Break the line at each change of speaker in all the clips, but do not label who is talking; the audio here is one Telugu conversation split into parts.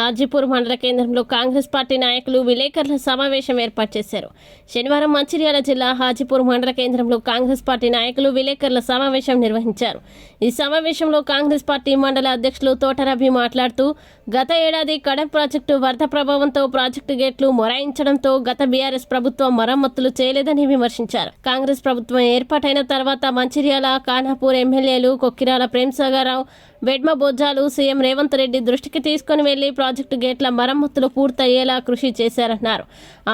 హాజీపూర్ మండల కేంద్రంలో కాంగ్రెస్ పార్టీ నాయకులు విలేకరుల సమావేశం ఏర్పాటు చేశారు. శనివారం మంచిర్యాల జిల్లా హాజీపూర్ మండల కేంద్రంలో కాంగ్రెస్ పార్టీ నాయకులు విలేకరుల సమావేశం నిర్వహించారు. ఈ సమావేశంలో కాంగ్రెస్ పార్టీ మండల అధ్యక్షులు తోటరభి మాట్లాడుతూ గత ఏడాది కడప ప్రాజెక్టు వరద ప్రభావంతో ప్రాజెక్టు గేట్లు మొరాయించడంతో గత బీఆర్ఎస్ ప్రభుత్వం మరమ్మతులు చేయలేదని విమర్శించారు. కాంగ్రెస్ ప్రభుత్వం ఏర్పాటైన తర్వాత మంచిర్యాల కానాపూర్ ఎమ్మెల్యేలు కొక్కిరాల ప్రేమసాగరావు వెడ్మ బొజ్జాలు సీఎం రేవంత్ రెడ్డి దృష్టికి తీసుకుని వెళ్ళి ప్రాజెక్టు గేట్ల మరమ్మతులు పూర్తయ్యేలా కృషి చేశారన్నారు.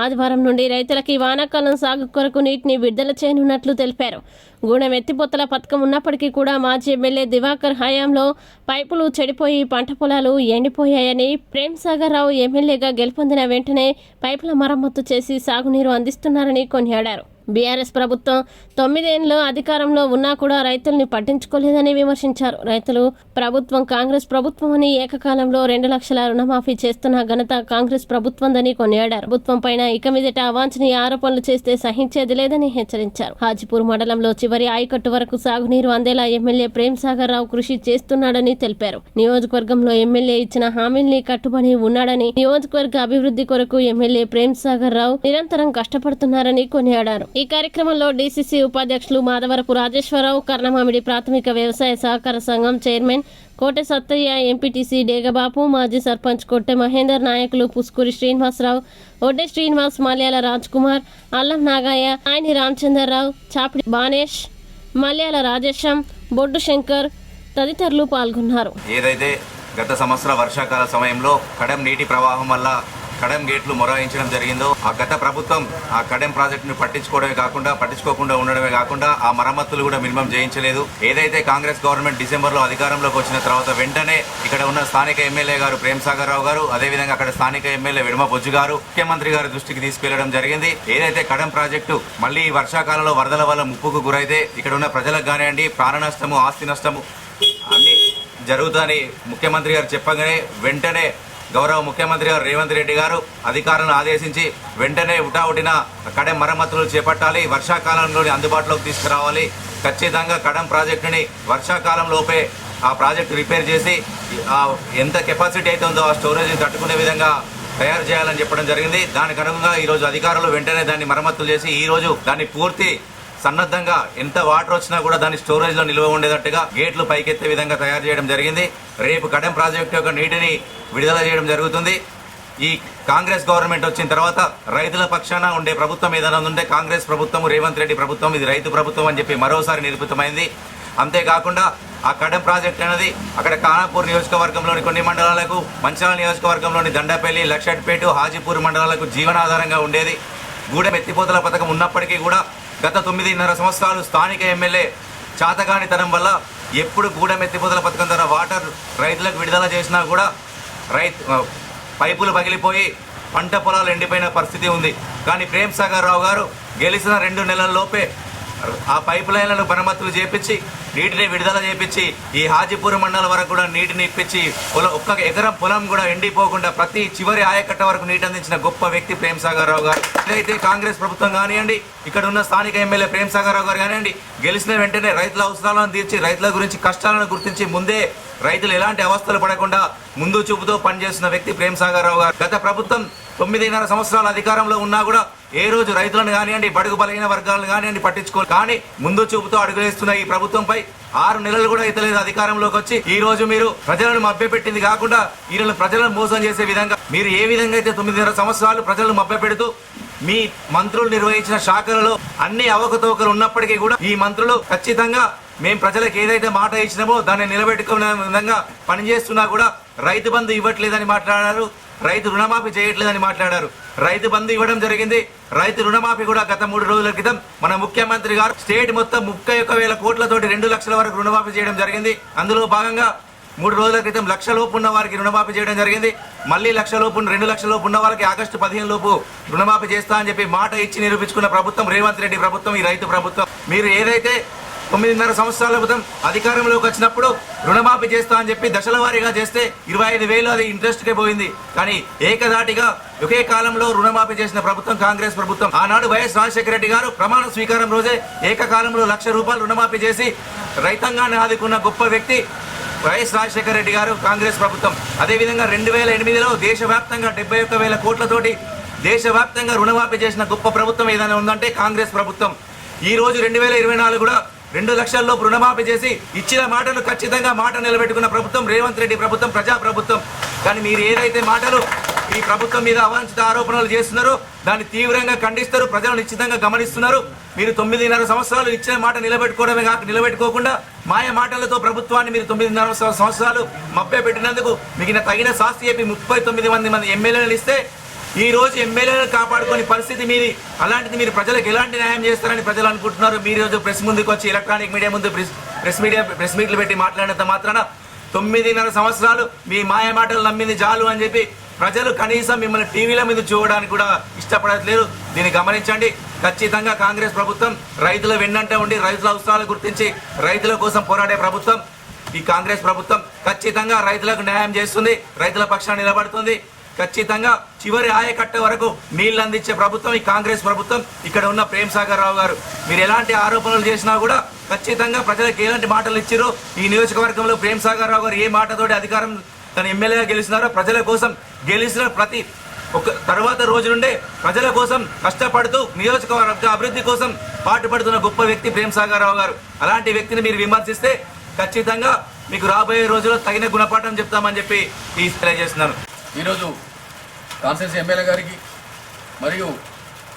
ఆదివారం నుండి రైతులకి వానాకాలం సాగు కొరకు నీటిని విడుదల చేయనున్నట్లు తెలిపారు. గూడెం ఎత్తిపోతల పథకం ఉన్నప్పటికీ కూడా మాజీ ఎమ్మెల్యే దివాకర్ హయాంలో పైపులు చెడిపోయి పంట పొలాలు ఎండిపోయాయని ప్రేమ్ సాగర్ రావు ఎమ్మెల్యేగా గెలుపొందిన వెంటనే పైపుల మరమ్మతు చేసి సాగునీరు అందిస్తున్నారని కొనియాడారు. బీఆర్ఎస్ ప్రభుత్వం తొమ్మిదేళ్ళు అధికారంలో ఉన్నా కూడా రైతుల్ని పట్టించుకోలేదని విమర్శించారు. రైతులు ప్రభుత్వం కాంగ్రెస్ ప్రభుత్వం అని ఏకకాలంలో రెండు లక్షల రుణమాఫీ చేస్తున్న ఘనత కాంగ్రెస్ ప్రభుత్వందని కొనియాడారు. ప్రభుత్వం పైన ఇక మీదట అవాంఛనీయ ఆరోపణలు చేస్తే సహించేది లేదని హెచ్చరించారు. హాజీపూర్ మండలంలో చివరి ఆయకట్టు వరకు సాగునీరు అందేలా ఎమ్మెల్యే ప్రేమ్ సాగర్ రావు కృషి చేస్తున్నాడని తెలిపారు. నియోజకవర్గంలో ఎమ్మెల్యే ఇచ్చిన హామీల్ని కట్టుబడి ఉన్నాడని నియోజకవర్గ అభివృద్ధి కొరకు ఎమ్మెల్యే ప్రేమ్ సాగర్ రావు నిరంతరం కష్టపడుతున్నారని కొనియాడారు. ఈ కార్యక్రమంలో డీసీసీ ఉపాధ్యక్షులు మాధవరపు రాజేశ్వరరావు కర్ణమామిడి ప్రాథమిక వ్యవసాయ సహకార సంఘం చైర్మన్ కోటె సత్తయ్య ఎంపీటీసీ డేగబాపు మాజీ సర్పంచ్ కొట్టె మహేందర్ నాయకులు పుస్కూరి శ్రీనివాసరావు ఒడ్డే శ్రీనివాస్ మల్యాల రాజ్ కుమార్ అల్లం నాగయ్య ఆయని రామచంద్రరావు చాపిడి బానేష్ మల్యాల రాజేశం బొడ్డు శంకర్ తదితరులు పాల్గొన్నారు.
ఏదైతే గత సంవత్సర వర్షాకాల సమయంలో కడెం నీటి ప్రవాహం వల్ల కడెం గేట్లు మొరాయించడం జరిగిందో ఆ గత ప్రభుత్వం ఆ కడెం ప్రాజెక్టును పట్టించుకోవడమే కాకుండా పట్టించుకోకుండా ఉండడమే కాకుండా ఆ మరమ్మతులు కూడా మినిమం చేయించలేదు. ఏదైతే కాంగ్రెస్ గవర్నమెంట్ డిసెంబర్లో అధికారంలోకి వచ్చిన తర్వాత వెంటనే ఇక్కడ ఉన్న స్థానిక ఎమ్మెల్యే గారు ప్రేమ్ సాగర్ రావు గారు అదేవిధంగా అక్కడ స్థానిక ఎమ్మెల్యే విడమ బొజ్జు గారు ముఖ్యమంత్రి గారి దృష్టికి తీసుకెళ్ళడం జరిగింది. ఏదైతే కడెం ప్రాజెక్టు మళ్ళీ ఈ వర్షాకాలంలో వరదల వల్ల ముప్పుకు గురైతే ఇక్కడ ఉన్న ప్రజలకు కానివ్వండి ప్రాణ నష్టము ఆస్తి నష్టము అన్ని జరుగుతుందని ముఖ్యమంత్రి గారు చెప్పగానే వెంటనే గౌరవ ముఖ్యమంత్రి గారు రేవంత్ రెడ్డి గారు అధికారులను ఆదేశించి వెంటనే ఉటావుటిన కడెం మరమ్మతులు చేపట్టాలి. వర్షాకాలంలోని అందుబాటులోకి తీసుకురావాలి. ఖచ్చితంగా కడెం ప్రాజెక్టుని వర్షాకాలంలోపే ఆ ప్రాజెక్టు రిపేర్ చేసి ఎంత కెపాసిటీ అయితే ఉందో ఆ స్టోరేజ్ని తట్టుకునే విధంగా తయారు చేయాలని చెప్పడం జరిగింది. దానికి అనుగుణంగా ఈరోజు అధికారులు వెంటనే దాన్ని మరమ్మతులు చేసి ఈరోజు దాన్ని పూర్తి సన్నద్ధంగా ఎంత వాటర్ వచ్చినా కూడా దాన్ని స్టోరేజ్లో నిల్వ ఉండేటట్టుగా గేట్లు పైకెత్తే విధంగా తయారు చేయడం జరిగింది. రేపు కడెం ప్రాజెక్టు యొక్క నీటిని విడుదల చేయడం జరుగుతుంది. ఈ కాంగ్రెస్ గవర్నమెంట్ వచ్చిన తర్వాత రైతుల పక్షాన ఉండే ప్రభుత్వం ఏదైనా ఉంటే కాంగ్రెస్ ప్రభుత్వం రేవంత్ రెడ్డి ప్రభుత్వం ఇది రైతు ప్రభుత్వం అని చెప్పి మరోసారి నిరూపితమైంది. అంతేకాకుండా ఆ కడెం ప్రాజెక్ట్ అనేది అక్కడ కానాపూర్ నియోజకవర్గంలోని కొన్ని మండలాలకు మంచాల నియోజకవర్గంలోని దండపల్లి లక్షట్పేట హాజీపూర్ మండలాలకు జీవనాధారంగా ఉండేది. గూడెం ఎత్తిపోతల పథకం ఉన్నప్పటికీ కూడా గత తొమ్మిదిన్నర సంవత్సరాలు స్థానిక ఎమ్మెల్యే చాతగానితనం వల్ల ఎప్పుడు గూడెం ఎత్తిపోతల పథకం ద్వారా వాటర్ రైతులకు విడుదల చేసినా కూడా రైతు పైపులు పగిలిపోయి పంట పొలాలు ఎండిపోయిన పరిస్థితి ఉంది. కానీ ప్రేమ్ సాగర్ రావు గారు గెలిచిన రెండు నెలల లోపే ఆ పైప్ లైన్లను మరమ్మతులు చేపించి నీటిని విడుదల చేపించి ఈ హాజీపూర్ మండలం వరకు కూడా నీటిని ఇప్పించి పొలం ఒక్క ఎకరం పొలం కూడా ఎండిపోకుండా ప్రతి చివరి ఆయకట్ట వరకు నీటి అందించిన గొప్ప వ్యక్తి ప్రేమ్ సాగర్ రావు గారు. ఏదైతే కాంగ్రెస్ ప్రభుత్వం కానివ్వండి ఇక్కడ ఉన్న స్థానిక ఎమ్మెల్యే ప్రేమ్ సాగర్ రావు గారు కానివ్వండి గెలిచిన వెంటనే రైతుల అవసరాలను తీర్చి రైతుల గురించి కష్టాలను గుర్తించి ముందే రైతులు ఎలాంటి అవస్థలు పడకుండా ముందు చూపుతో పనిచేస్తున్న వ్యక్తి ప్రేమ్ సాగర్ రావు గారు. గత ప్రభుత్వం తొమ్మిదిన్నర సంవత్సరాల అధికారంలో ఉన్నా కూడా ఏ రోజు రైతులను కానివ్వండి బడుగు బలహీన వర్గాలను కానివ్వండి పట్టించుకోవాలి కానీ ముందు చూపుతో అడుగులేస్తున్న ఈ ప్రభుత్వంపై ఆరు నెలలు కూడా ఇతలేదు అధికారంలోకి వచ్చి ఈ రోజు మీరు ప్రజలను మభ్యపెట్టింది కాకుండా వీళ్ళని ప్రజలను మోసం చేసే విధంగా మీరు ఏ విధంగా అయితే తొమ్మిదిన్నర సంవత్సరాలు ప్రజలను మభ్యపెడుతూ మీ మంత్రులు నిర్వహించిన శాఖలలో అన్ని అవకతవకలు ఉన్నప్పటికీ కూడా ఈ మంత్రులు ఖచ్చితంగా మేము ప్రజలకు ఏదైతే మాట ఇచ్చినామో దాన్ని నిలబెట్టుకునే విధంగా పనిచేస్తున్నా కూడా రైతు బంధు ఇవ్వట్లేదని మాట్లాడారు. రైతు రుణమాఫీ చేయట్లేదని మాట్లాడారు. రైతు బంధు ఇవ్వడం జరిగింది. రైతు రుణమాఫీ కూడా గత మూడు రోజుల క్రితం మన ముఖ్యమంత్రి గారు స్టేట్ మొత్తం ముప్పై ఒక్క వేల కోట్లతోటి రెండు లక్షల వరకు రుణమాఫీ చేయడం జరిగింది. అందులో భాగంగా మూడు రోజుల క్రితం లక్ష లోపు ఉన్న వారికి రుణమాఫీ చేయడం జరిగింది. మళ్ళీ లక్ష లోపు రెండు లక్షల లోపు ఉన్న వాళ్ళకి ఆగస్టు పదిహేను లోపు రుణమాఫీ చేస్తా అని చెప్పి మాట ఇచ్చి నిరూపించుకున్న ప్రభుత్వం రేవంత్ రెడ్డి ప్రభుత్వం ఈ రైతు ప్రభుత్వం. మీరు ఏదైతే తొమ్మిదిన్నర సంవత్సరాల క్రితం అధికారంలోకి వచ్చినప్పుడు రుణమాఫీ చేస్తా అని చెప్పి దశల వారీగా చేస్తే ఇరవై ఐదు వేలు అది ఇంట్రెస్ట్కే పోయింది. కానీ ఏకధాటిగా ఒకే కాలంలో రుణమాఫీ చేసిన ప్రభుత్వం కాంగ్రెస్ ప్రభుత్వం. ఆనాడు వైఎస్ రాజశేఖర రెడ్డి గారు ప్రమాణ స్వీకారం రోజే ఏకకాలంలో లక్ష రూపాయలు రుణమాఫీ చేసి రైతాంగాన్ని ఆదుకున్న గొప్ప వ్యక్తి వైఎస్ రాజశేఖర రెడ్డి గారు కాంగ్రెస్ ప్రభుత్వం. అదేవిధంగా రెండు వేల ఎనిమిదిలో దేశవ్యాప్తంగా డెబ్బై ఒక్క వేల కోట్లతోటి దేశవ్యాప్తంగా రుణమాఫీ చేసిన గొప్ప ప్రభుత్వం ఏదైనా ఉందంటే కాంగ్రెస్ ప్రభుత్వం. ఈ రోజు రెండు వేల ఇరవై నాలుగు కూడా రెండు లక్షల్లో రుణమాఫీ చేసి ఇచ్చిన మాటలు ఖచ్చితంగా మాట నిలబెట్టుకున్న ప్రభుత్వం రేవంత్ రెడ్డి ప్రభుత్వం ప్రజా ప్రభుత్వం కానీ మీరు ఏదైతే మాటలు ఈ ప్రభుత్వం మీద అవాంఛిత ఆరోపణలు చేస్తున్నారో దాన్ని తీవ్రంగా ఖండిస్తారు ప్రజలు నిశ్చితంగా గమనిస్తున్నారు. మీరు తొమ్మిదిన్నర సంవత్సరాలు ఇచ్చిన మాట నిలబెట్టుకోవడమే కాక నిలబెట్టుకోకుండా మాయ మాటలతో ప్రభుత్వాన్ని మీరు తొమ్మిదిన్నర సంవత్సరాలు మభ్య పెట్టినందుకు మీకు తగిన శాస్తి చెప్పి ముప్పై తొమ్మిది మంది మంది ఎమ్మెల్యేలు ఇస్తే ఈ రోజు ఎమ్మెల్యేలను కాపాడుకునే పరిస్థితి మీది అలాంటిది మీరు ప్రజలకు ఎలాంటి న్యాయం చేస్తారని ప్రజలు అనుకుంటున్నారు మీరు రోజు ప్రెస్ ముందుకు వచ్చి ఎలక్ట్రానిక్ మీడియా ముందు ప్రెస్ ప్రెస్ మీడియా ప్రెస్ మీట్లు పెట్టి మాట్లాడినంత మాత్రాన తొమ్మిదిన్నర సంవత్సరాలు మీ మాయ మాటలు నమ్మింది చాలు అని చెప్పి ప్రజలు కనీసం మిమ్మల్ని టీవీల మీద చూడడానికి కూడా ఇష్టపడట్లేదు. దీన్ని గమనించండి. ఖచ్చితంగా కాంగ్రెస్ ప్రభుత్వం రైతుల వెన్నంటే ఉండి రైతుల అవసరాలు గుర్తించి రైతుల కోసం పోరాడే ప్రభుత్వం. ఈ కాంగ్రెస్ ప్రభుత్వం ఖచ్చితంగా రైతులకు న్యాయం చేస్తుంది. రైతుల పక్షాన్ని నిలబడుతుంది. ఖచ్చితంగా చివరి ఆయకట్ట వరకు నీళ్ళు అందించే ప్రభుత్వం ఈ కాంగ్రెస్ ప్రభుత్వం ఇక్కడ ఉన్న ప్రేమ్ సాగర్ రావు గారు. మీరు ఎలాంటి ఆరోపణలు చేసినా కూడా ఖచ్చితంగా ప్రజలకు ఎలాంటి మాటలు ఇచ్చారో ఈ నియోజకవర్గంలో ప్రేమ్ సాగర్ రావు గారు ఏ మాటతోటి అధికారం తన ఎమ్మెల్యేగా గెలిచినారో ప్రజల కోసం గెలిచిన ప్రతి ఒక తర్వాత రోజు నుండే ప్రజల కోసం కష్టపడుతూ నియోజకవర్గ అభివృద్ధి కోసం పాటుపడుతున్న గొప్ప వ్యక్తి ప్రేమ్ సాగర్ రావు గారు. అలాంటి వ్యక్తిని మీరు విమర్శిస్తే ఖచ్చితంగా మీకు రాబోయే రోజుల్లో తగిన గుణపాఠం చెప్తామని చెప్పి ఈ తెలియజేస్తున్నాను.
ఈరోజు కాన్స్టెన్సీ ఎమ్మెల్యే గారికి మరియు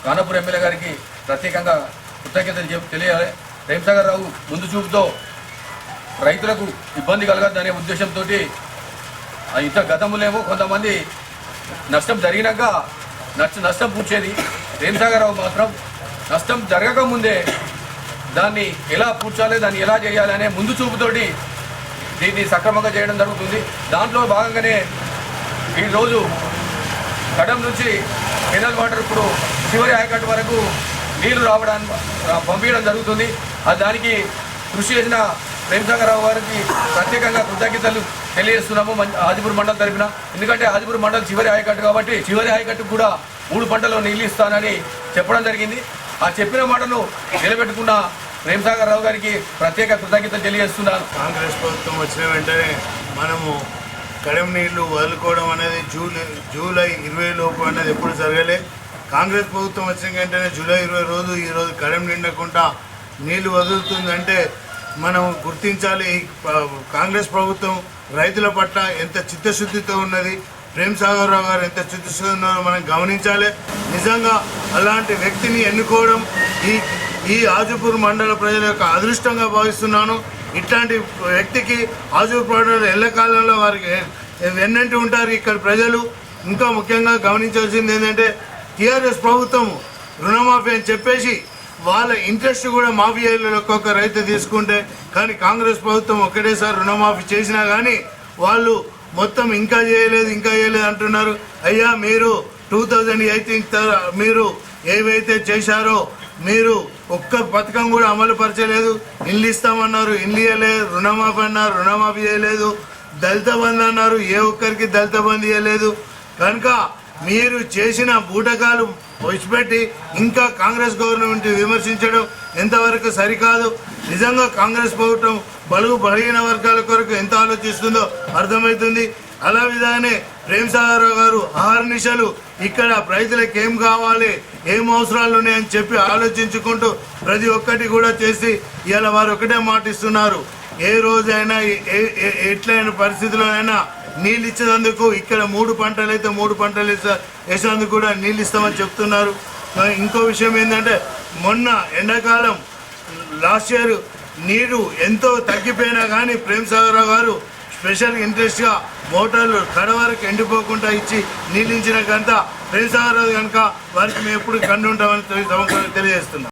కానపూర్ ఎమ్మెల్యే గారికి ప్రత్యేకంగా కృతజ్ఞతలు చెప్ తెలియాలి. ప్రేమసాగర్ రావు ముందు చూపుతో రైతులకు ఇబ్బంది కలగద్దనే ఉద్దేశంతో ఇంత గతములేమో కొంతమంది నష్టం జరిగినాక నష్ట నష్టం పూడ్చేది ప్రేమసాగర్ రావు మాత్రం. నష్టం జరగకముందే దాన్ని ఎలా పూడ్చాలి దాన్ని ఎలా చేయాలి అనే ముందు చూపుతోటి దీన్ని సక్రమంగా చేయడం జరుగుతుంది. దాంట్లో భాగంగానే ఈరోజు కడం నుంచి కెనల్ వాటర్ ఇప్పుడు చివరి ఆయకట్టు వరకు నీళ్ళు రావడానికి పంపించడం జరుగుతుంది. ఆ దానికి కృషి చేసిన ప్రేమసాగరరావు గారికి ప్రత్యేకంగా కృతజ్ఞతలు తెలియజేస్తున్నాము ఆదిపూర్ మండలం తరపున. ఎందుకంటే ఆదిపూర్ మండలం చివరి ఆయకట్టు కాబట్టి చివరి ఆయకట్టుకు కూడా మూడు పంటలు నీళ్ళు ఇస్తానని చెప్పడం జరిగింది. ఆ చెప్పిన మాటను నిలబెట్టుకున్న ప్రేమసాగర్ రావు గారికి ప్రత్యేక కృతజ్ఞతలు తెలియజేస్తున్నాను.
కాంగ్రెస్ ప్రభుత్వం వచ్చిన వెంటనే మనము కడెం నీళ్ళు వదులుకోవడం అనేది జూలై జూలై ఇరవై లోపు అనేది ఎప్పుడు జరగలే. కాంగ్రెస్ ప్రభుత్వం వచ్చిన వెంటనే జూలై ఇరవై రోజు ఈ రోజు కడెం నిండకుండా నీళ్ళు వదులుతుందంటే మనం గుర్తించాలి. కాంగ్రెస్ ప్రభుత్వం రైతుల పట్ల ఎంత చిత్తశుద్ధితో ఉన్నది ప్రేమ్ సాగర్రావు గారు ఎంత చిత్తశుద్ధి ఉన్నారో మనం గమనించాలి. నిజంగా అలాంటి వ్యక్తిని ఎన్నుకోవడం ఈ ఈ ఆజుపూర్ మండల ప్రజల యొక్క అదృష్టంగా భావిస్తున్నాను. ఇట్లాంటి వ్యక్తికి ఆజుపూర్ మండల ఎల్లకాలంలో వారికి వెన్నంటి ఉంటారు ఇక్కడ ప్రజలు. ఇంకా ముఖ్యంగా గమనించాల్సింది ఏంటంటే టీఆర్ఎస్ ప్రభుత్వం రుణమాఫీ అని చెప్పేసి వాళ్ళ ఇంట్రెస్ట్ కూడా మాఫీ అయ్యే ఒక్కొక్క రైతు తీసుకుంటే కానీ కాంగ్రెస్ ప్రభుత్వం ఒకటేసారి రుణమాఫీ చేసినా కానీ వాళ్ళు మొత్తం ఇంకా చేయలేదు ఇంకా చేయలేదు అంటున్నారు. అయ్యా మీరు టూ థౌజండ్ ఎయిటీన్ మీరు ఏవైతే చేశారో మీరు ఒక్క పథకం కూడా అమలు పరచలేదు. ఇల్లు ఇస్తామన్నారు ఇల్లు ఇవ్వలేదు రుణమాఫీ అన్నారు రుణమాఫీ చేయలేదు. దళిత బంధు అన్నారు ఏ ఒక్కరికి దళిత బంధు ఇవ్వలేదు కనుక మీరు చేసిన బూటకాలు విడిచిపెట్టి ఇంకా కాంగ్రెస్ గవర్నమెంట్ విమర్శించడం ఎంతవరకు సరికాదు? నిజంగా కాంగ్రెస్ ప్రభుత్వం బలుగు బలహీన వర్గాల కొరకు ఎంత ఆలోచిస్తుందో అర్థమవుతుంది. అలా విధానే ప్రేమ్ సాగర్ గారు అహర్నిశలు ఇక్కడ రైతులకు ఏం కావాలి ఏం అవసరాలు ఉన్నాయని చెప్పి ఆలోచించుకుంటూ ప్రతి ఒక్కటి కూడా చేసి ఇలా వారు ఒకటే మాటిస్తున్నారు ఏ రోజైనా ఎట్లయిన ఏ- పరిస్థితిలోనైనా నీళ్ళు ఇచ్చేందుకు ఇక్కడ మూడు పంటలు అయితే మూడు పంటలు ఇస్తా- వేసేందుకు కూడా నీళ్ళు ఇస్తామని చెప్తున్నారు. ఇంకో విషయం ఏంటంటే మొన్న ఎండాకాలం లాస్ట్ ఇయర్ నీరు ఎంతో తగ్గిపోయినా కానీ ప్రేమ్ సాగర్ గారు స్పెషల్ ఇంట్రెస్ట్గా మోటార్లు కడ వరకు ఎండిపోకుండా ఇచ్చి నీళ్ళు ఇచ్చిన కనుక కనుక వారికి మేము ఎప్పుడు కండు ఉంటామని తెలియజేస్తున్నాం.